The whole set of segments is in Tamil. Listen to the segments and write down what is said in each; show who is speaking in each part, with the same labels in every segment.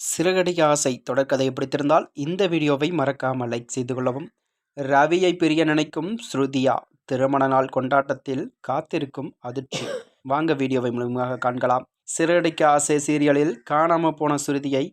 Speaker 1: சிறகடிக்க ஆசை தொடர்கதையை பிடித்திருந்தால் இந்த வீடியோவை மறக்காமல் லைக் செய்து கொள்ளவும். ரவியை பிரிய நினைக்கும் ஸ்ருதியா திருமண நாள் கொண்டாட்டத்தில் காத்திருக்கும் அதிர்ச்சி. வாங்க வீடியோவை முழுமையாக காண்கலாம். சிறகடிக்க ஆசை சீரியலில் காணாமல் போன ஸ்ருதியை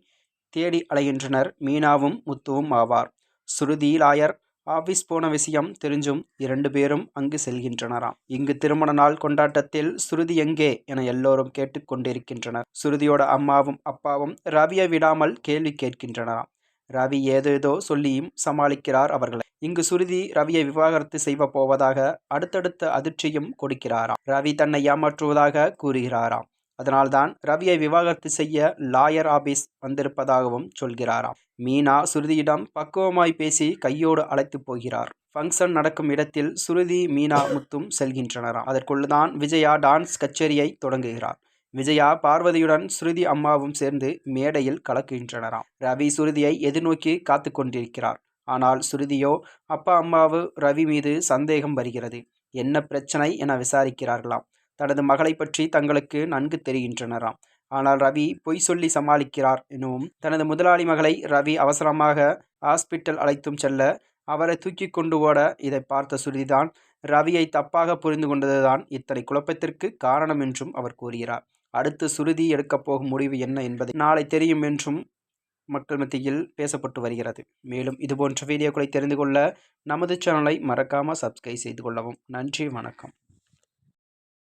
Speaker 1: தேடி அலைகின்றனர் மீனாவும் முத்துவும் ஆவார். ஸ்ருதி லாயர் ஆபீஸ் போன விஷயம் தெரிஞ்சும் இரண்டு பேரும் அங்கு செல்கின்றனராம். இங்கு திருமண நாள் கொண்டாட்டத்தில் சுருதி எங்கே என எல்லோரும் கேட்டுக்கொண்டிருக்கின்றனர் சுருதியோட அம்மாவும் அப்பாவும் ரவியை விடாமல் கேள்வி கேட்கின்றனராம். ரவி ஏதேதோ சொல்லியும் சமாளிக்கிறார் அவர்களை. இங்கு சுருதி ரவியை விவாகரத்து செய்வ போவதாக அடுத்தடுத்த அதிர்ச்சியும் கொடுக்கிறாராம். ரவி தன்னை ஏமாற்றுவதாக கூறுகிறாராம். அதனால்தான் ரவியை விவாகரத்து செய்ய லாயர் ஆபீஸ் வந்திருப்பதாகவும் சொல்கிறாராம். மீனா சுருதியிடம் பக்குவமாய் பேசி கையோடு அழைத்து போகிறார். ஃபங்க்ஷன் நடக்கும் இடத்தில் சுருதி மீனா முத்தும் செல்கின்றனராம். அதற்குள்ளுதான் விஜயா டான்ஸ் கச்சேரியை தொடங்குகிறார். விஜயா பார்வதியுடன் சுருதி அம்மாவும் சேர்ந்து மேடையில் கலக்குகின்றனராம். ரவி சுருதியை எதிர்நோக்கி காத்து கொண்டிருக்கிறார். ஆனால் சுருதியோ அப்பா அம்மாவு ரவி மீது சந்தேகம் வருகிறது. என்ன பிரச்சனை என விசாரிக்கிறார்களாம். தனது மகளை பற்றி தங்களுக்கு நன்கு தெரிகின்றனராம். ஆனால் ரவி பொய் சொல்லி சமாளிக்கிறார் எனவும் தனது முதலாளி மகளை ரவி அவசரமாக ஹாஸ்பிட்டல் அழைத்தும் செல்ல அவரை தூக்கி கொண்டு ஓட இதை பார்த்த சுருதிதான் ரவியை தப்பாக புரிந்து கொண்டதுதான் இத்தனை குழப்பத்திற்கு காரணம் என்றும் அவர் கூறுகிறார். அடுத்து சுருதி எடுக்கப் போகும் முடிவு என்ன என்பதை நாளை தெரியும் என்றும் மக்கள் மத்தியில் பேசப்பட்டு வருகிறது. மேலும் இதுபோன்ற வீடியோக்களை தெரிந்து கொள்ள நமது சேனலை மறக்காமல் சப்ஸ்கிரைப் செய்து கொள்ளவும். நன்றி வணக்கம்.